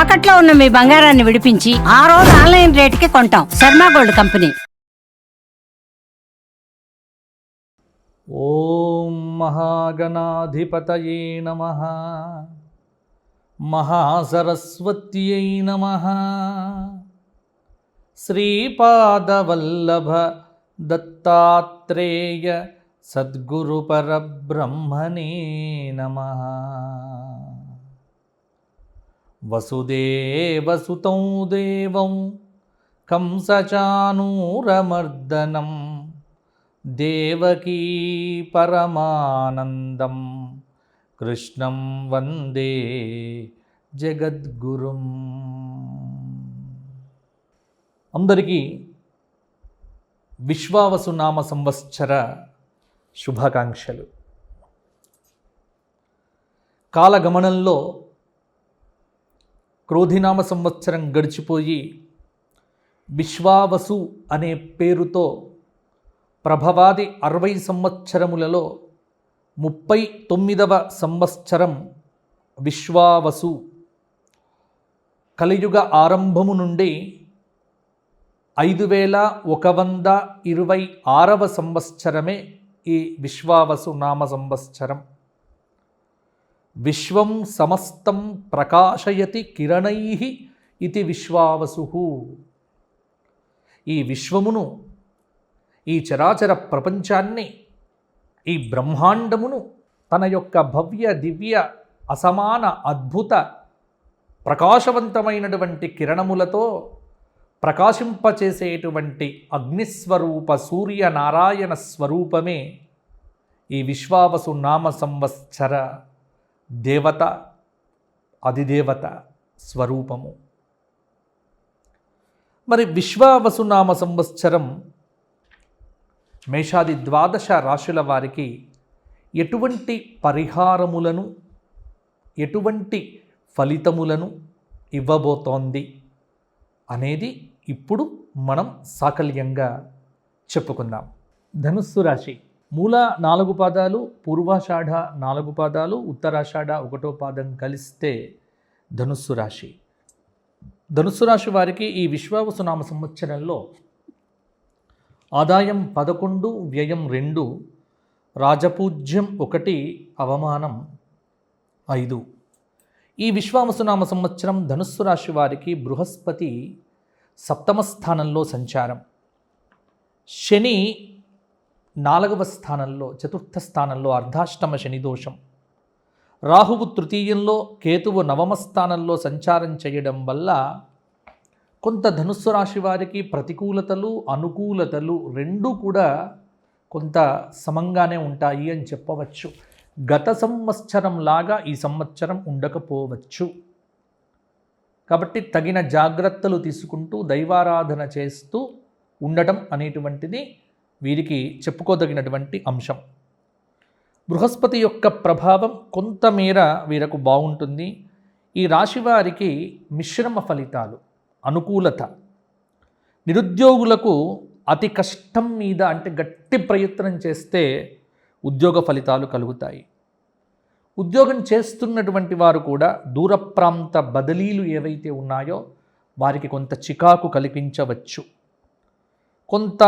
తాకట్లో ఉన్న మీ బంగారాన్ని విడిపించి ఆ రోజు ఆన్లైన్ రేటుకి కొంటాం. Sharma gold company. ఓం మహాగణాధిపతయే నమ. మహాసరస్వత్యై నమ. శ్రీపాదవల్లభ దత్తాత్రేయ సద్గురు పరబ్రహ్మణే నమ. వసుదేవసుతం దేవం కంసచానూరమర్దనం దేవకీ పరమానందం కృష్ణం వందే జగద్గురుం. అందరికీ విశ్వావసునామ సంవత్సర శుభాకాంక్షలు. కాలగమనంలో క్రోధినామ సంవత్సరం గడిచిపోయి విశ్వావసు అనే పేరుతో ప్రభవాది అరవై సంవత్సరములలో ముప్పై తొమ్మిదవ సంవత్సరం విశ్వావసు కలియుగ ఆరంభము నుండి ఐదు వేల ఒక వంద ఇరవై ఆరవ సంవత్సరమే ఈ విశ్వావసు నామ సంవత్సరం. విశ్వం సమస్తం ప్రకాశయతి కిరణై ఇది విశ్వావసు. ఈ విశ్వమును ఈ చరాచర ప్రపంచాన్ని ఈ బ్రహ్మాండమును తన యొక్క భవ్య దివ్య అసమాన అద్భుత ప్రకాశవంతమైనటువంటి కిరణములతో ప్రకాశింపచేసేటువంటి అగ్నిస్వరూప సూర్యనారాయణ స్వరూపమే ఈ విశ్వావసు నామ సంవత్సర. దేవత అధిదేవత స్వరూపము. మరి విశ్వావసునామ సంవత్సరం మేషాది ద్వాదశ రాశుల వారికి ఎటువంటి పరిహారములను ఎటువంటి ఫలితములను ఇవ్వబోతోంది అనేది ఇప్పుడు మనం సాకల్యంగా చెప్పుకుందాం. ధనుస్సు రాశి మూల నాలుగు పాదాలు పూర్వాషాఢ నాలుగు పాదాలు ఉత్తరాషాఢ ఒకటో పాదం కలిస్తే ధనుస్సు రాశి. ధనుస్సు రాశి వారికి ఈ విశ్వావసునామ సంవత్సరంలో ఆదాయం పదకొండు వ్యయం రెండు రాజపూజ్యం ఒకటి అవమానం ఐదు. ఈ విశ్వావసునామ సంవత్సరం ధనుస్సు రాశి వారికి బృహస్పతి సప్తమ స్థానంలో సంచారం. శని నాలుగవ స్థానంలో చతుర్థ స్థానంలో అర్ధాష్టమ శని దోషం. రాహువు తృతీయంలో కేతువు నవమ స్థానంలో సంచారం చేయడం వల్ల కొంత ధనుస్సు రాశి వారికి ప్రతికూలతలు అనుకూలతలు రెండూ కూడా కొంత సమంగానే ఉంటాయి అని చెప్పవచ్చు. గత సంవత్సరం లాగా ఈ సంవత్సరం ఉండకపోవచ్చు. కాబట్టి తగిన జాగ్రత్తలు తీసుకుంటూ దైవారాధన చేస్తూ ఉండటం అనేటువంటిది వీరికి చెప్పుకోదగినటువంటి అంశం. బృహస్పతి యొక్క ప్రభావం కొంతమేర వీరకు బాగుంటుంది. ఈ రాశి వారికి మిశ్రమ ఫలితాలు అనుకూలత. నిరుద్యోగులకు అతి కష్టం మీద అంటే గట్టి ప్రయత్నం చేస్తే ఉద్యోగ ఫలితాలు కలుగుతాయి. ఉద్యోగం చేస్తున్నటువంటి వారు కూడా దూర ప్రాంత బదిలీలు ఏవైతే ఉన్నాయో వారికి కొంత చికాకు కల్పించవచ్చు. కొంత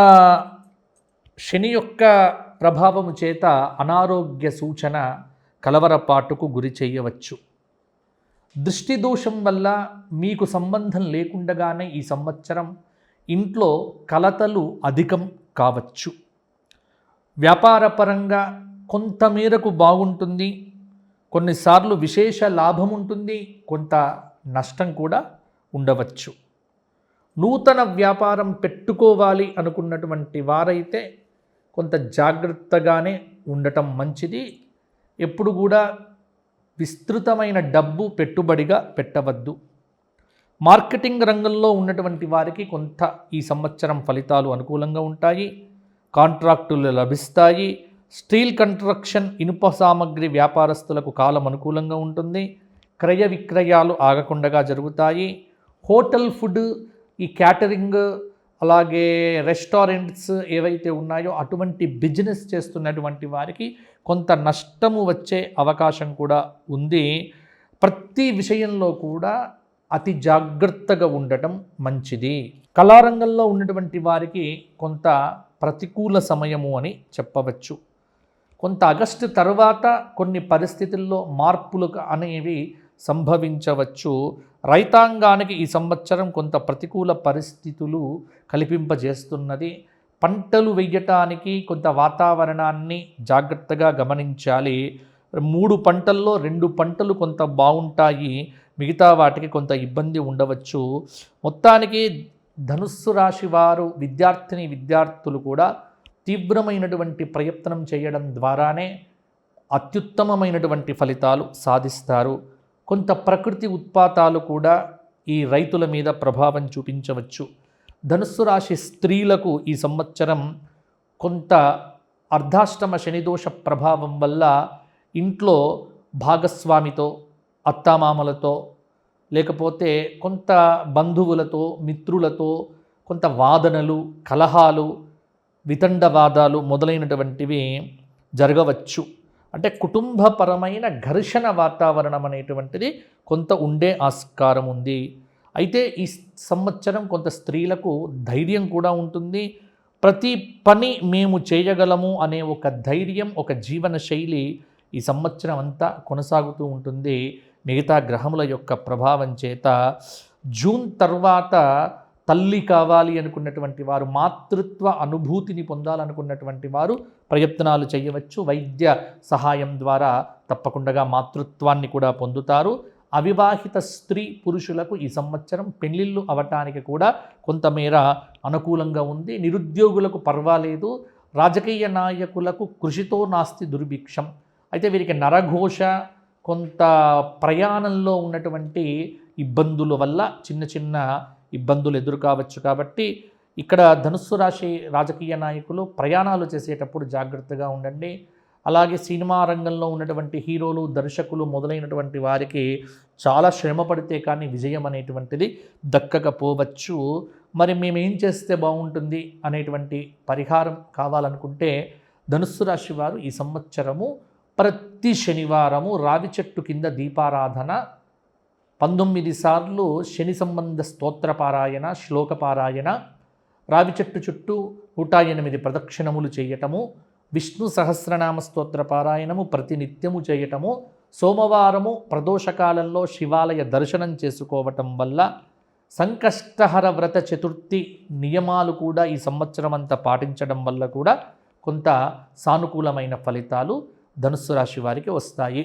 శని యొక్క ప్రభావము చేత అనారోగ్య సూచన కలవరపాటుకు గురి చేయవచ్చు. దృష్టి దోషం వల్ల మీకు సంబంధం లేకుండగానే ఈ సంవత్సరం ఇంట్లో కలతలు అధికం కావచ్చు. వ్యాపారపరంగా కొంతమేరకు బాగుంటుంది. కొన్నిసార్లు విశేష లాభం ఉంటుంది. కొంత నష్టం కూడా ఉండవచ్చు. నూతన వ్యాపారం పెట్టుకోవాలి అనుకున్నటువంటి వారైతే కొంత జాగ్రత్తగానే ఉండటం మంచిది. ఎప్పుడు కూడా విస్తృతమైన డబ్బు పెట్టుబడిగా పెట్టవద్దు. మార్కెటింగ్ రంగంలో ఉన్నటువంటి వారికి కొంత ఈ సంవత్సరం ఫలితాలు అనుకూలంగా ఉంటాయి. కాంట్రాక్టులు లభిస్తాయి. స్టీల్ కన్స్ట్రక్షన్ ఇనుప సామగ్రి వ్యాపారస్తులకు కాలం అనుకూలంగా ఉంటుంది. క్రయ విక్రయాలు ఆగకుండా జరుగుతాయి. హోటల్ ఫుడ్ ఈ క్యాటరింగ్ అలాగే రెస్టారెంట్స్ ఏవైతే ఉన్నాయో అటువంటి బిజినెస్ చేస్తున్నటువంటి వారికి కొంత నష్టము వచ్చే అవకాశం కూడా ఉంది. ప్రతి విషయంలో కూడా అతి జాగ్రత్తగా ఉండటం మంచిది. కళారంగంలో ఉన్నటువంటి వారికి కొంత ప్రతికూల సమయము అని చెప్పవచ్చు. కొంత ఆగస్టు తర్వాత కొన్ని పరిస్థితుల్లో మార్పులు అనేవి సంభవించవచ్చు. రైతాంగానికి ఈ సంవత్సరం కొంత ప్రతికూల పరిస్థితులు కల్పింపజేస్తున్నది. పంటలు వెయ్యటానికి కొంత వాతావరణాన్ని జాగ్రత్తగా గమనించాలి. మూడు పంటల్లో రెండు పంటలు కొంత బాగుంటాయి. మిగతా వాటికి కొంత ఇబ్బంది ఉండవచ్చు. మొత్తానికి ధనుస్సు రాశి వారు విద్యార్థిని విద్యార్థులు కూడా తీవ్రమైనటువంటి ప్రయత్నం చేయడం ద్వారానే అత్యుత్తమమైనటువంటి ఫలితాలు సాధిస్తారు. కొంత ప్రకృతి ఉత్పాతాలు కూడా ఈ రైతుల మీద ప్రభావం చూపించవచ్చు. ధనుస్సు రాశి స్త్రీలకు ఈ సంవత్సరం కొంత అర్ధాష్టమ శనిదోష ప్రభావం వల్ల ఇంట్లో భాగస్వామితో అత్తామామలతో లేకపోతే కొంత బంధువులతో మిత్రులతో కొంత వాదనలు కలహాలు వితండవాదాలు మొదలైనటువంటివి జరగవచ్చు. అంటే కుటుంబపరమైన ఘర్షణ వాతావరణం అనేటువంటిది కొంత ఉండే ఆస్కారం ఉంది. అయితే ఈ సంవత్సరం కొంత స్త్రీలకు ధైర్యం కూడా ఉంటుంది. ప్రతి పని మేము చేయగలము అనే ఒక ధైర్యం ఒక జీవన శైలి ఈ సంవత్సరం అంతా కొనసాగుతూ ఉంటుంది. మిగతా గ్రహముల యొక్క ప్రభావం చేత జూన్ తర్వాత తల్లి కావాలి అనుకున్నటువంటి వారు మాతృత్వ అనుభూతిని పొందాలనుకున్నటువంటి వారు ప్రయత్నాలు చేయవచ్చు. వైద్య సహాయం ద్వారా తప్పకుండా మాతృత్వాన్ని కూడా పొందుతారు. అవివాహిత స్త్రీ పురుషులకు ఈ సంవత్సరం పెళ్ళిళ్ళు అవటానికి కూడా కొంతమేర అనుకూలంగా ఉంది. నిరుద్యోగులకు పర్వాలేదు. రాజకీయ నాయకులకు కృషితో నాస్తి దుర్భిక్షం. అయితే వీరికి నరఘోష కొంత ప్రయాణంలో ఉన్నటువంటి ఇబ్బందుల వల్ల చిన్న చిన్న ఇబ్బందులు ఎదురు కావచ్చు కాబట్టి ఇక్కడ ధనుస్సు రాశి రాజకీయ నాయకులు ప్రయాణాలు చేసేటప్పుడు జాగ్రత్తగా ఉండండి. అలాగే సినిమా రంగంలో ఉన్నటువంటి హీరోలు దర్శకులు మొదలైనటువంటి వారికి చాలా శ్రమ పడితే కానీ విజయం అనేటువంటిది దక్కకపోవచ్చు. మరి మేము ఏం చేస్తే బాగుంటుంది అనేటువంటి పరిహారం కావాలనుకుంటే ధనుస్సు రాశి వారు ఈ సంవత్సరము ప్రతి శనివారము రావి చెట్టు కింద దీపారాధన పంతొమ్మిది సార్లు శని సంబంధ స్తోత్రపారాయణ శ్లోకపారాయణ రావి చెట్టు చుట్టూ నూట ఎనిమిది ప్రదక్షిణములు చేయటము విష్ణు సహస్రనామ స్తోత్ర పారాయణము ప్రతినిత్యము చేయటము సోమవారము ప్రదోషకాలంలో శివాలయ దర్శనం చేసుకోవటం వల్ల సంకష్టహర వ్రత చతుర్థి నియమాలు కూడా ఈ సంవత్సరం అంతా పాటించడం వల్ల కూడా కొంత సానుకూలమైన ఫలితాలు ధనుస్సు రాశి వారికి వస్తాయి.